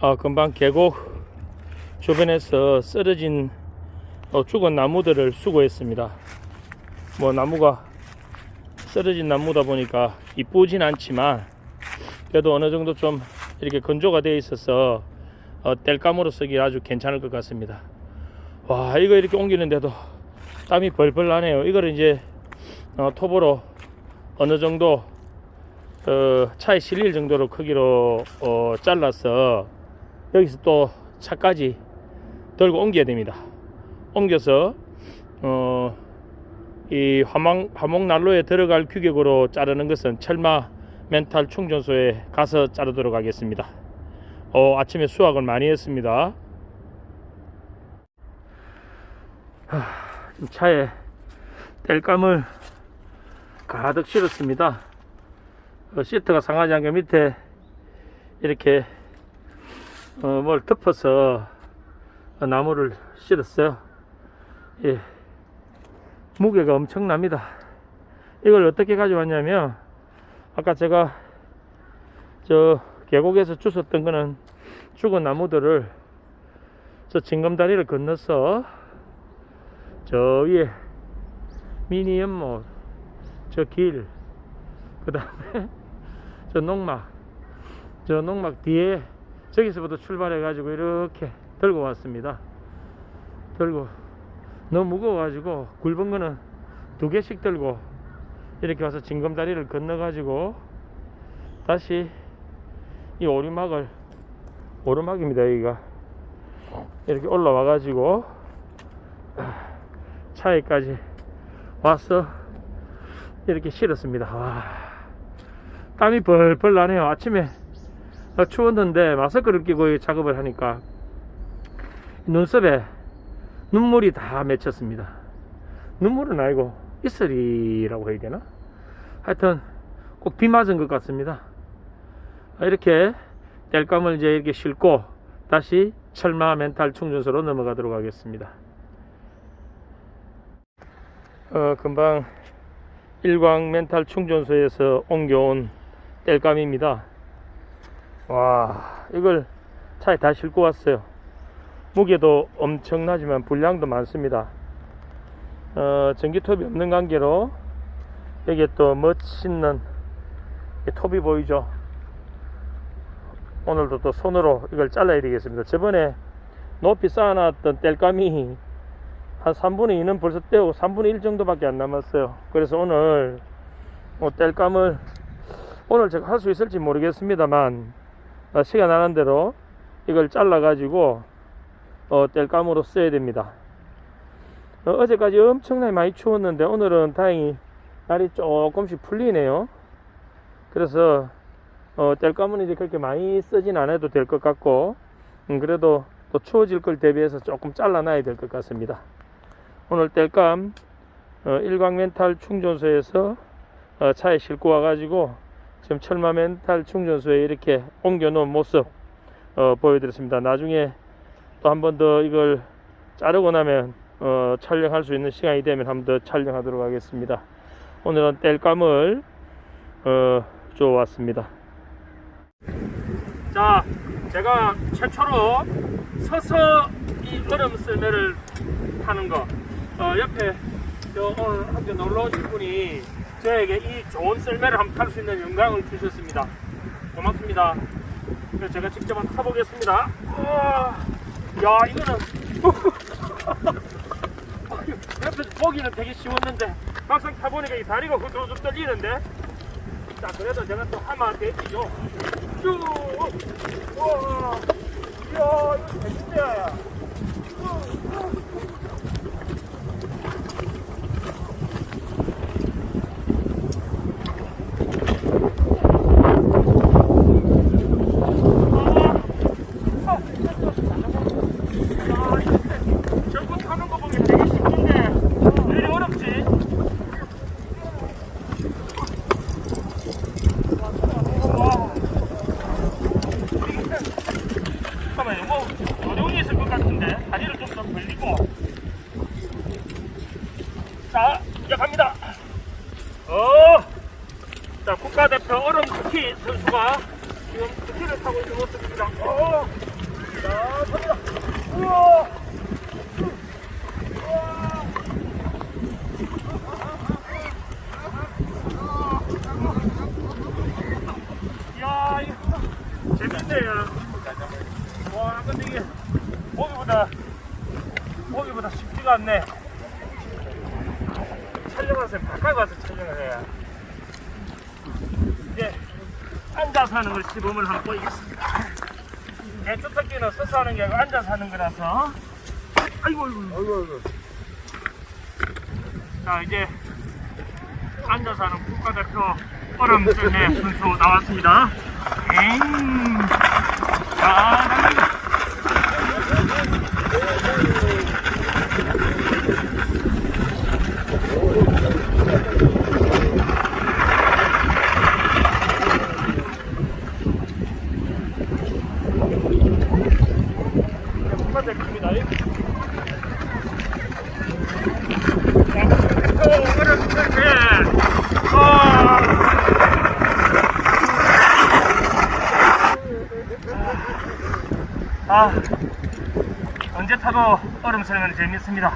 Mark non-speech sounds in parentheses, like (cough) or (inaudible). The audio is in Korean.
어, 금방 계곡 주변에서 쓰러진 어, 죽은 나무들을 수거했습니다. 뭐 나무가 쓰러진 나무다 보니까 이쁘진 않지만 그래도 어느 정도 좀 이렇게 건조가 되어 있어서 어, 땔감으로 쓰기 아주 괜찮을 것 같습니다. 와 이거 이렇게 옮기는데도 땀이 벌벌 나네요. 이거를 이제 어, 톱으로 어느 정도 어, 차에 실릴 정도로 크기로 어, 잘라서 여기서 또 차까지 들고 옮겨야 됩니다. 옮겨서 어, 이 화목, 화목 난로에 들어갈 규격으로 자르는 것은 철마 멘탈 충전소에 가서 자르도록 하겠습니다. 어, 아침에 수확을 많이 했습니다. 하, 차에 땔감을 가득 실었습니다. 어, 시트가 상하지 않게 밑에 이렇게 어, 뭘 덮어서 어, 나무를 실었어요. 예. 무게가 엄청납니다. 이걸 어떻게 가져왔냐면 아까 제가 저 계곡에서 주웠던 거는 죽은 나무들을 저 징검다리를 건너서 저 위에 미니 연못 저길그 다음에 (laughs) 저 농막 저 농막 뒤에 저기서부터 출발해 가지고 이렇게 들고 왔습니다. 들고 너무 무거워 가지고 굵은 거는 두 개씩 들고 이렇게 와서 징검다리를 건너 가지고 다시 이 오르막을 오르막입니다 여기가. 이렇게 올라와 가지고 차에까지 와서 이렇게 실었습니다. 와 땀이 벌벌 나네요. 아침에 어, 추웠는데 마스크를 끼고 작업을 하니까 눈썹에 눈물이 다 맺혔습니다. 눈물은 아니고 이슬이라고 해야 되나? 하여튼 꼭 비 맞은 것 같습니다. 아, 이렇게 땔감을 이제 이렇게 싣고 다시 철마 멘탈 충전소로 넘어가도록 하겠습니다. 어, 금방 일광 멘탈 충전소에서 옮겨온 땔감입니다. 와, 이걸 차에 다 싣고 왔어요. 무게도 엄청나지만 분량도 많습니다. 어, 전기톱이 없는 관계로 여기에 또 멋있는 이 톱이 보이죠? 오늘도 또 손으로 이걸 잘라야 되겠습니다. 저번에 높이 쌓아놨던 땔감이 한 3분의 2는 벌써 떼고 3분의 1 정도밖에 안 남았어요. 그래서 오늘 뭐 땔감을 오늘 제가 할 수 있을지 모르겠습니다만 어, 시간 나는 대로 이걸 잘라 가지고 어, 땔감으로 써야 됩니다. 어, 제까지 엄청나게 많이 추웠는데 오늘은 다행히 날이 조금씩 풀리네요. 그래서 어, 땔감은 이제 그렇게 많이 쓰진 않아도 될 것 같고 음, 그래도 또 추워질 걸 대비해서 조금 잘라놔야 될 것 같습니다. 오늘 땔감 어, 일광 멘탈 충전소에서 어, 차에 싣고 와가지고 지금 철마 멘탈 충전소에 이렇게 옮겨 놓은 모습 어, 보여드렸습니다. 나중에 또 한 번 더 이걸 자르고 나면 어, 촬영할 수 있는 시간이 되면 한 번 더 촬영하도록 하겠습니다. 오늘은 땔감을 어, 주워왔습니다. 자, 제가 최초로 서서 이 얼음 썰매를 타는 거 어, 옆에 저 오늘 함께 놀러 오신 분이 저에게 이 좋은 썰매를 한번 탈 수 있는 영광을 주셨습니다. 고맙습니다. 그래서 제가 직접 한번 타보겠습니다. 우와, 야 이거는 (laughs) 옆에서 보기는 되게 쉬웠는데 막상 타보니까 이 다리가 후들후들 떨리는데 자 그래도 제가 또 하면 되지요. 쭉, 우와, 이야 이거 재밌네. 저거 타는 거 보기 되게 쉽던데 왜 이리 어렵지? 와. 잠깐만요 뭐 어려운 게 있을 것 같은데 다리를 좀 더 벌리고 자 이제 갑니다 어. 자 국가대표 얼음 스키 선수가 지금 스키를 타고 있는 모습입니다 어. 자, 갑니다. 우와! 야, 이거 재밌네요. 와, 근데 이게 보기보다 보기보다 쉽지가 않네. 촬영하세요. 가까이 와서 촬영을 해야. 이제 앉아서 하는 걸 시범을 한번 보이겠습니다. 내 주특기는 서서 하는 게 아니고 앉아서 하는 거라서. 아이고, 아이고. 아이고 아이고. 자, 이제 앉아서 하는 국가대표 얼음 썰매 선수 나왔습니다. 엥. 자, 갑니다. 국가대표입니다. 얼음 썰매. 어. 타도 얼음 썰매는 재밌습니다.